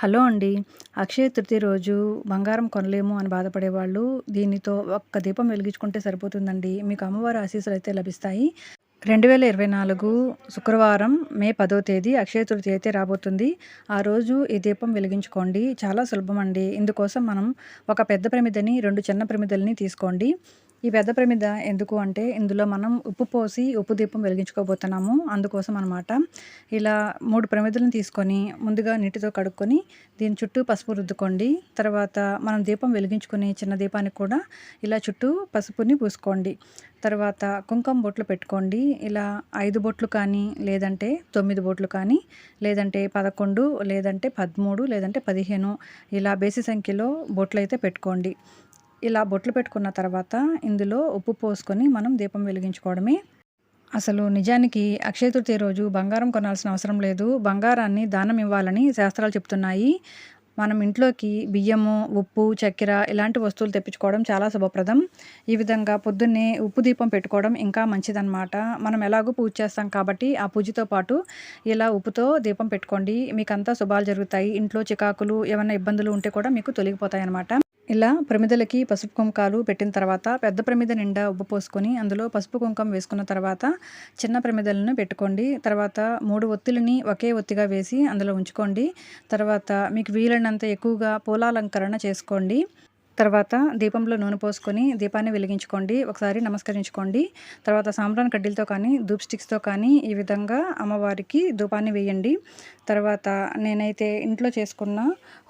Hello అండి. అక్షయ తృతీయ రోజు బంగారం కొనలేము అని బాధపడేవాళ్ళు దీనితో ఒక్క దీపం వెలిగించుకుంటే సరిపోతుందండి. మీకు అమ్మవారి ఆశీస్సులు అయితే లభిస్తాయి. రెండు వేల ఇరవై నాలుగు శుక్రవారం మే పదో తేదీ అక్షయ తృతీయ అయితే రాబోతుంది. ఆ రోజు ఈ దీపం వెలిగించుకోండి. చాలా సులభం అండి ఇందుకోసం మనం ఒక పెద్ద ప్రమిదని రెండు చిన్న ప్రమిదల్ని తీసుకోండి. ఈ పెద్ద ప్రమిద ఎందుకు అంటే ఇందులో మనం ఉప్పు పోసి ఉప్పు దీపం వెలిగించుకోబోతున్నాము. అందుకోసం అనమాట ఇలా మూడు ప్రమిదలను తీసుకొని ముందుగా నీటితో కడుక్కొని దీని చుట్టూ పసుపు రుద్దుకోండి. తర్వాత మనం దీపం వెలిగించుకుని చిన్న దీపానికి కూడా ఇలా చుట్టూ పసుపుని పూసుకోండి. తర్వాత కుంకుమ బొట్లు పెట్టుకోండి. ఇలా ఐదు బొట్లు కానీ లేదంటే తొమ్మిది బొట్లు కానీ లేదంటే పదకొండు లేదంటే పదమూడు లేదంటే పదిహేను ఇలా బేసి సంఖ్యలో బొట్లు అయితే పెట్టుకోండి. ఇలా బొట్లు పెట్టుకున్న తర్వాత ఇందులో ఉప్పు పోసుకొని మనం దీపం వెలిగించుకోవడమే. అసలు నిజానికి అక్షయ తృతీయ రోజు బంగారం కొనాల్సిన అవసరం లేదు. బంగారాన్ని దానం ఇవ్వాలని శాస్త్రాలు చెప్తున్నాయి. మనం ఇంట్లోకి బియ్యము ఉప్పు చక్కెర ఇలాంటి వస్తువులు తెప్పించుకోవడం చాలా శుభప్రదం. ఈ విధంగా పొద్దున్నే ఉప్పు దీపం పెట్టుకోవడం ఇంకా మంచిదన్నమాట. మనం ఎలాగో పూజ చేస్తాం కాబట్టి ఆ పూజతో పాటు ఇలా ఉప్పుతో దీపం పెట్టుకోండి. మీకు అంతా శుభాలు జరుగుతాయి. ఇంట్లో చికాకులు ఏమైనా ఇబ్బందులు ఉంటే కూడా మీకు తొలగిపోతాయి అన్నమాట ఇలా ప్రమిదలకి పసుపు కుంకాలు పెట్టిన తర్వాత పెద్ద ప్రమిద నిండా ఉప్పు పోసుకొని అందులో పసుపు కుంకం వేసుకున్న తర్వాత చిన్న ప్రమిదలను పెట్టుకోండి. తర్వాత మూడు ఒత్తులని ఒకే ఒత్తిగా వేసి అందులో ఉంచుకోండి. తర్వాత మీకు వీలైనంత ఎక్కువగా పూలాలంకరణ చేసుకోండి. తర్వాత దీపంలో నూనె పోసుకొని దీపాన్ని వెలిగించుకోండి. ఒకసారి నమస్కరించుకోండి. తర్వాత సాంబ్రాన్ కడ్డీలతో కానీ ధూప్ స్టిక్స్తో కానీ ఈ విధంగా అమ్మవారికి ధూపాన్ని వేయండి. తర్వాత నేనైతే ఇంట్లో చేసుకున్న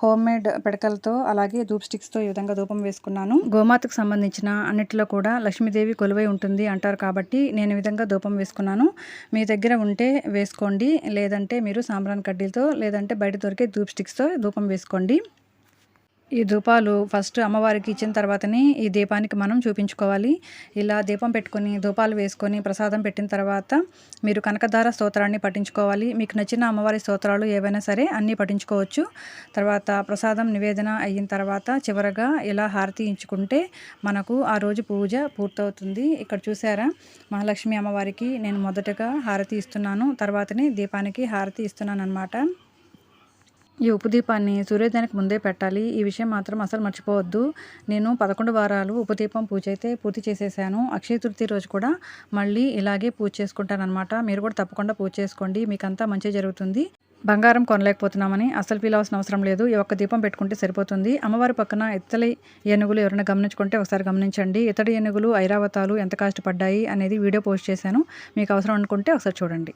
హోమ్ మేడ్ పిడకలతో అలాగే ధూప్ స్టిక్స్తో ఈ విధంగా ధూపం వేసుకున్నాను. గోమాతకు సంబంధించిన అన్నిటిలో కూడా లక్ష్మీదేవి కొలువై ఉంటుంది అంటారు కాబట్టి నేను ఈ విధంగా ధూపం వేసుకున్నాను. మీ దగ్గర ఉంటే వేసుకోండి. లేదంటే మీరు సాంబ్రాన్ కడ్డీలతో లేదంటే బయట దొరికే ధూప్ స్టిక్స్తో ధూపం వేసుకోండి. ఈ ధూపాలు ఫస్ట్ అమ్మవారికి ఇచ్చిన తర్వాతనే ఈ దీపానికి మనం చూపించుకోవాలి. ఇలా దీపం పెట్టుకొని ధూపాలు వేసుకొని ప్రసాదం పెట్టిన తర్వాత మీరు కనకధార స్తోత్రాన్ని పఠించుకోవాలి. మీకు నచ్చిన అమ్మవారి స్తోత్రాలు ఏవైనా సరే అన్నీ పఠించుకోవచ్చు. తర్వాత ప్రసాదం నివేదన అయిన తర్వాత చివరగా ఇలా హారతి ఇచ్చుకుంటే మనకు ఆ రోజు పూజ పూర్తవుతుంది. ఇక్కడ చూసారా? మహాలక్ష్మి అమ్మవారికి నేను మొదటగా హారతి ఇస్తున్నాను. తర్వాతనే దీపానికి హారతి ఇస్తున్నాను అనమాట ఈ ఉపదీపాన్ని సూర్యోదయానికి ముందే పెట్టాలి. ఈ విషయం మాత్రం అసలు మర్చిపోవద్దు. నేను పదకొండు వారాలు ఉపదీపం పూజ అయితే పూర్తి చేసేసాను. అక్షయ తృతీయ రోజు కూడా మళ్ళీ ఇలాగే పూజ చేసుకుంటాను అనమాట మీరు కూడా తప్పకుండా పూజ చేసుకోండి. మీకంతా మంచి జరుగుతుంది. బంగారం కొనలేకపోతున్నామని అసలు ఫీల్ అవసిన అవసరం లేదు. ఈ ఒక్క దీపం పెట్టుకుంటే సరిపోతుంది. అమ్మవారి పక్కన ఇత్తలి ఏనుగులు ఎవరైనా గమనించుకుంటే ఒకసారి గమనించండి. ఇతడి ఏనుగులు ఐరావతాలు ఎంత కష్టపడ్డాయి అనేది వీడియో పోస్ట్ చేశాను. మీకు అవసరం అనుకుంటే ఒకసారి చూడండి.